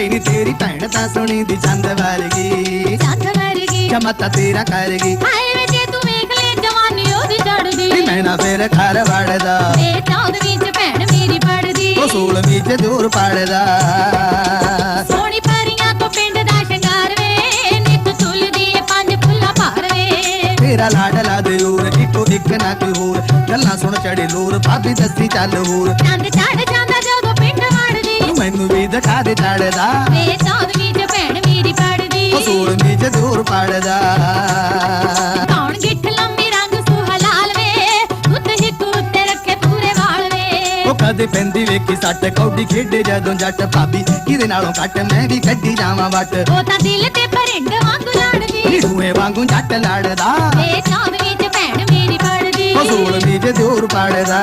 ਭਾਈ ਨੀ ਤੇਰੀ ਭੈਣ ਤਾਂ ਸੁਣੀ ਦੀ ਚੰਦ ਵਰਗੀ। ਚੰਦ ਵਰਗੀ। ਚਮਤਾ ਤੇਰਾ ਕਰਗੀ। ਹਾਏ ਵੇ ਜੇ ਤੂੰ ਵੇਖ ਲੈ ਜਵਾਨੀ ਉਹਦੀ ਚੜਦੀ ਨੀ ਮੈਂ ਨਾ ਫੇਰ ਘਰ ਵੜਦਾ। ਵੇ ਚੌਦਵੀਂ ਚ ਭੈਣ ਮੇਰੀ ਪੜਦੀ ਉਹ ਸੋਲਵੀਂ ਚ ਦੂਰ ਪੜਦਾ ਸੋਹਣੀ ਪਰੀਆਂ ਤੋਂ ਪਿੰਡ ਦਾ ਸ਼ਿੰਗਾਰ ਵੇ ਨਿੱਤ ਤੁਲਦੀ ਏ ਪੰਜ ਫੁੱਲਾਂ ਭਾਰ ਵੇ। ਤੇਰਾ ਲਾਡਲਾ ਦੇ ਹੋਰ ਇੱਕੋ ਇੱਕ ਨਾ ਕੋਈ ਹੋਰ। ਗੱਲਾਂ ਸੁਣ ਚੜੇ ਲੋਰ ਭਾਬੀ ਦੱਸੀ ਚੱਲ ਹੋਰ। ਚੰਦ ਚੜ ਜਾਂਦਾ ਦੇ ਚੜਦਾ। ਵੇ ਚੌਦਵੀਂ ਚ ਭੈਣ ਮੇਰੀ ਪੜਦੀ। ਉਹ ਸੋਲਵੀਂ ਚ ਦੂਰ ਪੜਦਾ। ਕੌਣ ਗਿੱਠ ਲੰਮੀ ਰੰਗ ਸੁਹਲਾਲ ਵੇ ਉੱਤ ਹਿੱਕ ਉੱਤੇ ਰੱਖੇ ਪੂਰੇ ਵਾਲ ਵੇ ਉਹ ਕਦੇ ਪੈਂਦੀ ਵੇਖੀ ਸੱਟ ਕੌਡੀ ਖੇਡੇ ਜਦੋਂ ਜੱਟ ਭਾਬੀ। ਕਿਹਦੇ ਨਾਲੋਂ ਘੱਟ ਮੈਂ ਵੀ ਕੱਢੀ ਜਾਵਾਂ ਵੱਟ। ਉਹ ਤਾਂ ਦਿਲ ਤੇ ਪਰਿੰਡ ਵਾਂਗੂ ਲੜਦੀ। ਦੂਏ ਵਾਂਗੂ ਜੱਟ ਲੜਦਾ। ਵੇ ਚੌਦਵੀਂ ਚ ਭੈਣ ਮੇਰੀ ਪੜਦੀ। ਉਹ ਸੋਲਵੀਂ ਚ ਦੂਰ ਪੜਦਾ।